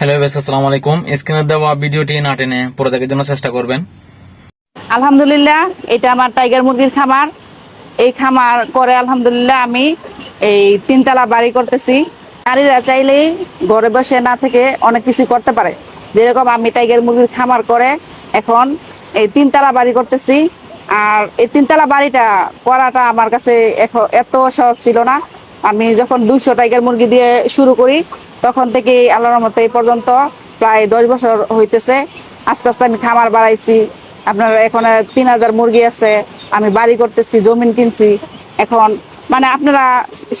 Hello আলাইকুম। দেওয়া ভিডিওটি না টেনে দেখার জন্য চেষ্টা করবেন। আলহামদুলিল্লাহ, এটা আমার টাইগার মুরগির খামার। এই খামার করে আলহামদুলিল্লাহ আমি এই তিনতলা বাড়ি করতেছি। নারীরা চাইলেই ঘরে বসে না থেকে অনেক কিছু করতে পারে। যেরকম আমি টাইগার মুরগির খামার করে এখন এই তিনতলা বাড়ি করতেছি। আর এই তিনতলা বাড়িটা করাটা আমার কাছে এত সহজ ছিল না। আমি যখন দুইশো টাইগার মুরগি দিয়ে শুরু করি তখন থেকে আল্লাহর মতো এই পর্যন্ত প্রায় দশ বছর হইতেছে। আস্তে আস্তে আমি খামার বাড়াইছি। আপনার এখন তিন হাজার মুরগি আছে, আমি বাড়ি করতেছি, জমিন কিনছি। এখন মানে আপনারা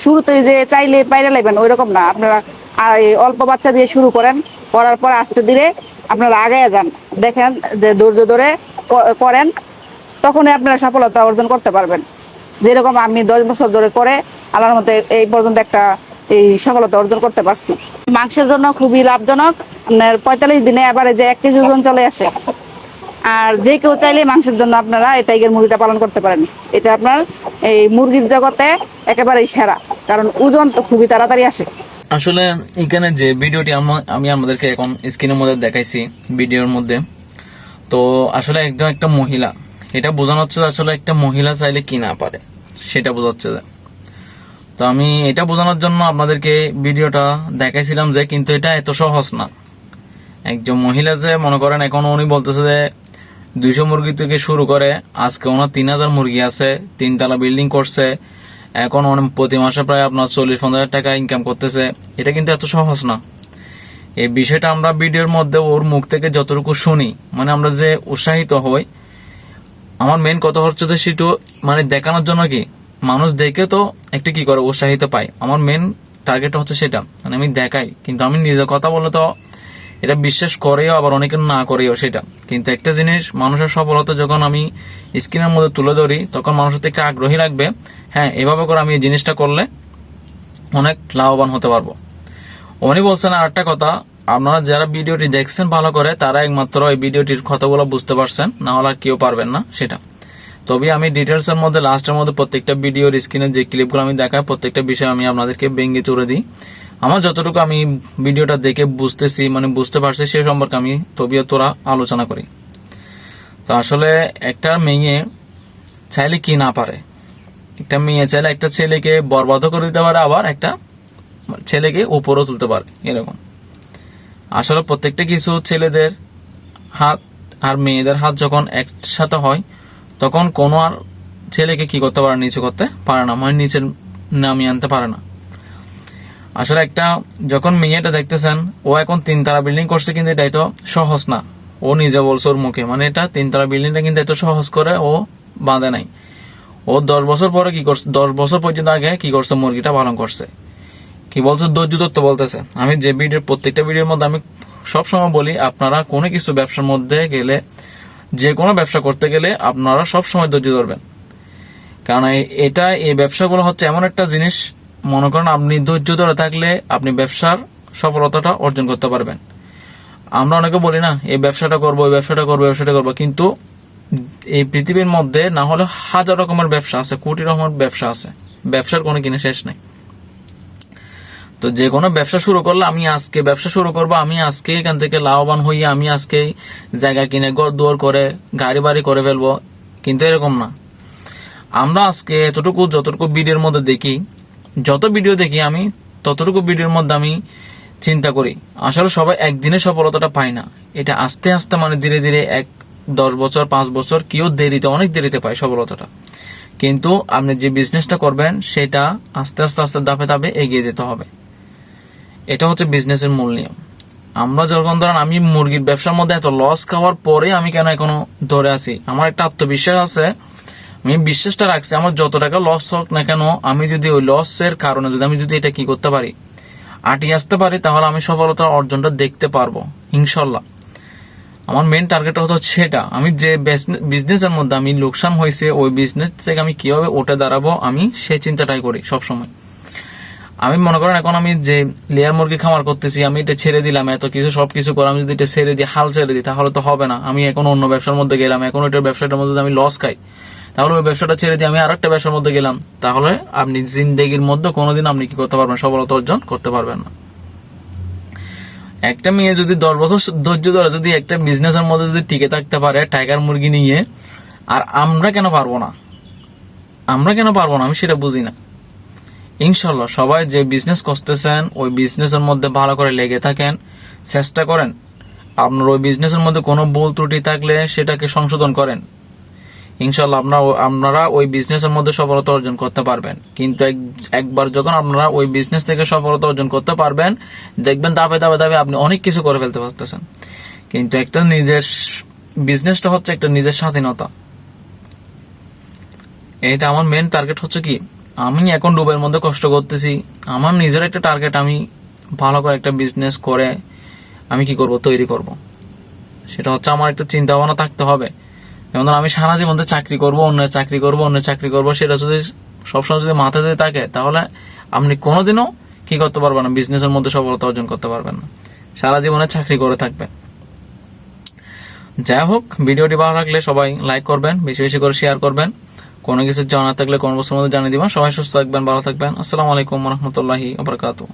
শুরুতে যে চাইলে পাইরে লাগবেন ওই রকম না। আপনারা অল্প বাচ্চা দিয়ে শুরু করেন, করার পর আস্তে ধীরে আপনারা আগে যান। দেখেন যে ধৈর্য ধরে করেন, তখনই আপনারা সফলতা অর্জন করতে পারবেন। যেরকম আমি দশ বছর ধরে করে আল্লাহর মতে এই পর্যন্ত একটা এই সফলতা অর্জন করতে পারছি। মাংসের জন্য খুবই লাভজনক। আপনার পঁয়তাল্লিশ দিনে এবারে যে এক কেজি ওজন চলে আসে। আর যে কেউ চাইলে মাংসের জন্য আপনারা এই টাইগার মুরগিটা পালন করতে পারেন। এটা আপনার এই মুরগির জগতে একেবারেই সেরা। কারণ ওজন তো খুবই তাড়াতাড়ি আসে। আসলে এখানে যে ভিডিওটি আমি আমাদেরকে এখন স্ক্রিনের মধ্যে দেখাইছি, ভিডিওর মধ্যে। তো আসলে একদম একটা মহিলা। এটা বোঝানো হচ্ছে আসলে একটা মহিলা চাইলে কি না পারে। সেটা বোঝাচ্ছে তো আমি এটা বোঝানোর জন্য আপনাদেরকে ভিডিওটা দেখাইছিলাম যে কিন্তু এটা এত সহজ না। একজন মহিলা যে মনে করেন এখন উনি বলতেছে যে দুইশো মুরগি থেকে শুরু করে আজকে ওনার তিন হাজার মুরগি আছে তিনতলা বিল্ডিং করছে, এখন প্রতি মাসে প্রায় আপনার চল্লিশ পঞ্চাশ হাজার টাকা ইনকাম করতেছে। এটা কিন্তু এত সহজ না। এই বিষয়টা আমরা ভিডিওর মধ্যে ওর মুখ থেকে যতটুকু শুনি মানে আমরা যে উৎসাহিত হই, আমার মেন কথা হচ্ছে যে সেটু মানে দেখানোর জন্য কি মানুষ দেখে তো একটা কি করে উৎসাহিত পায়। আমার মেন টার্গেট হচ্ছে সেটা। মানে আমি দেখাই। কিন্তু আমি নিজে কথা বলে তো এটা বিশ্বাস করেও আবার অনেকে না করেও সেটা। কিন্তু একটা জিনিস, মানুষের সফলতা যখন আমি স্ক্রিনের মধ্যে তুলে ধরি, তখন মানুষের একটা আগ্রহী লাগবে হ্যাঁ এভাবে করে আমি এই জিনিসটা করলে অনেক লাভবান হতে পারব। উনি বলছেন আর একটা কথা, আপনারা যারা ভিডিওটি দেখছেন ভালো করে, তারা একমাত্র এই ভিডিওটির কথাগুলো বুঝতে পারছেন না হলে আর কেউ পারবেন না সেটা। তবে আমি ডিটেলস এর মধ্যে লাস্টের মধ্যে প্রত্যেকটা ভিডিওর স্ক্রিনের যে ক্লিপগুলো আমি দেখাই, প্রত্যেকটা বিষয় আমি আপনাদেরকে ভেঙে চড়ে দিই। আমার যতটুকু আমি ভিডিওটা দেখে বুঝতেছি মানে বুঝতে পারছি, সে সম্পর্কে আমি তবিও তোরা আলোচনা করি। তো আসলে একটা মেয়ে চাইলে কি না পারে? একটা মেয়ে চাইলে একটা ছেলেকে বরবাদ করে দিতে পারে, আবার একটা ছেলেকে উপরও তুলতে পারে, এরকম। আসলে প্রত্যেকটা কিছু ছেলেদের হাত আর মেয়েদের হাত যখন একসাথে হয় তখন কোনো আর ছেলেকে কি করতে পারে নিচু করতে পারে না মানে নিচে নামিয়ে আনতে পারে না। আসলে একটা যখন মেয়েটা দেখতেছেন, ও এখন তিনতলা বিল্ডিং করছে কিন্তু এটা তো সহজ না। ও নিজে বলছে ওর মুখে মানে এটা তিনতলা বিল্ডিংটা কিন্তু এত সহজ করে ও বাঁধে নাই। ও দশ বছর পরে কি করছে, দশ বছর পর্যন্ত আগে কি করছে, মুরগিটা পালন করছে। কি বলছে, ধৈর্য দত্ত বলতেছে। আমি যে ভিডিওর প্রত্যেকটা ভিডিওর মধ্যে আমি সবসময় বলি, আপনারা কোনো কিছু ব্যবসার মধ্যে গেলে যে কোনো ব্যবসা করতে গেলে আপনারা সব সময় ধৈর্য ধরবেন। কারণ এটা, এই ব্যবসাগুলো হচ্ছে এমন একটা জিনিস, মনে করেন আপনি ধৈর্য ধরে থাকলে আপনি ব্যবসার সফলতাটা অর্জন করতে পারবেন। আমরা অনেকে বলি না, এই ব্যবসাটা করব, এই ব্যবসাটা করব ব্যবসাটা করব। কিন্তু এই পৃথিবীর মধ্যে না হলে হাজার রকমের ব্যবসা আছে, কোটি রকমের ব্যবসা আছে। ব্যবসার কোনো কিনে শেষ নেই। তো যে কোনো ব্যবসা শুরু করলে আমি আজকে ব্যবসা শুরু করব, আমি আজকে এখান থেকে লাভবান হইয়ে আমি আজকে জায়গা কিনে ঘর দুয়ার করে, গাড়ি বাড়ি করে ফেলব। কিন্তু এরকম না। আমরা আজকে এতটুকু, যতটুকু ভিডিওর মধ্যে দেখি, যত ভিডিও দেখি আমি, ততটুকু ভিডিওর মধ্যে আমি চিন্তা করি, আসলে সবাই একদিনে সফলতাটা পায় না। এটা আস্তে আস্তে মানে ধীরে ধীরে এক, দশ বছর, পাঁচ বছর, কেউ দেরিতে, অনেক দেরিতে পায় সফলতাটা। কিন্তু আপনি যে বিজনেসটা করবেন, সেটা আস্তে আস্তে আস্তে ধাপে ধাপে এগিয়ে যেতে হবে। এটা হচ্ছে বিজনেসের মূল নিয়ম। আমরা যখন ধরেন আমি মুরগির ব্যবসার মধ্যে এত লস খাওয়ার পরে আমি কেন এখনও ধরে আছি? আমার একটা আত্মবিশ্বাস আছে। আমি বিশ্বাসটা রাখছি, আমার যত টাকা লস হোক না কেন, আমি যদি ওই লসের কারণে যদি আমি যদি এটা কি করতে পারি আটিয়ে আসতে পারি, তাহলে আমি সফলতার অর্জনটা দেখতে পারব, ইনশাল্লাহ। আমার মেন টার্গেটটা হতো সেটা, আমি যে বিজনেসের মধ্যে আমি লোকসান হয়েছে, ওই বিজনেস থেকে আমি কীভাবে উঠে দাঁড়াবো, আমি সেই চিন্তাটাই করি সবসময়। আমি মনে করেন এখন আমি যে লেয়ার মুরগি খামার করতেছি, আমি এটা ছেড়ে দিলাম, এত কিছু সব কিছু করে আমি যদি এটা ছেড়ে দিই, হাল ছেড়ে দিই, তাহলে তো হবে না। আমি এখন অন্য ব্যবসার মধ্যে গেলাম, এখন ওইটার ব্যবসাটার মধ্যে আমি লস খাই, তাহলে ওই ব্যবসাটা ছেড়ে দিয়ে আমি আরেকটা ব্যবসার মধ্যে গেলাম, তাহলে আপনি জিন্দেগির মধ্যে কোনোদিন আপনি কি করতে পারবেন, সফলতা অর্জন করতে পারবেন না। একটা মেয়ে যদি দশ বছর ধৈর্য ধরে যদি একটা বিজনেসের মধ্যে যদি টিকে থাকতে পারে টাইগার মুরগি নিয়ে, আর আমরা কেন পারব না? আমরা কেন পারব না? আমি সেটা বুঝি না। ইনশাল্লাহ সবাই যে বিজনেস করতেছেন ওই বিজনেসের মধ্যে ভালো করে লেগে থাকেন। চেষ্টা করেন, আপনার ওই বিজনেসের মধ্যে কোনো ভুল ত্রুটি থাকলে সেটাকে সংশোধন করেন। ইনশাল্লাহ আপনারা আপনারা ওই বিজনেসের মধ্যে সফলতা অর্জন করতে পারবেন। কিন্তু এক- একবার যখন আপনারা ওই বিজনেস থেকে সফলতা অর্জন করতে পারবেন, দেখবেন দাবে দাবে দাবে আপনি অনেক কিছু করে ফেলতে পারতেছেন। কিন্তু একটা নিজের বিজনেসটা হচ্ছে একটা নিজের স্বাধীনতা। এটা আমার মেন টার্গেট হচ্ছে কি? আমি এখন ডুবের মধ্যে কষ্ট করতেছি। আমার নিজের একটা টার্গেট আমি ভালো করে একটা বিজনেস করে আমি কি করব, তৈরি করব। সেটা হচ্ছে আমার একটা চিন্তা ভাবনা থাকতে হবে। যেমন আমি সারা জীবন চাকরি করব অন্য চাকরি করব অন্য চাকরি করব, সেটা যদি সবসময় যদি মাথায় দিয়ে থাকে, তাহলে আপনি কোনোদিনও কি করতে পারবেন না বিজনেসের মধ্যে সফলতা অর্জন করতে পারবেন না। সারা জীবনে চাকরি করে থাকবেন। যাই হোক, ভিডিওটি ভালো লাগলে সবাই লাইক করবেন, বেশি বেশি করে শেয়ার করবেন। কোনো কিছু জানা থাকলে কোনো বছর মধ্যে জানিয়ে দিবেন সবাই সুস্থ থাকবেন, ভালো থাকবেন। আসসালামু আলাইকুম রহমতুল্লাহি আবরকাতু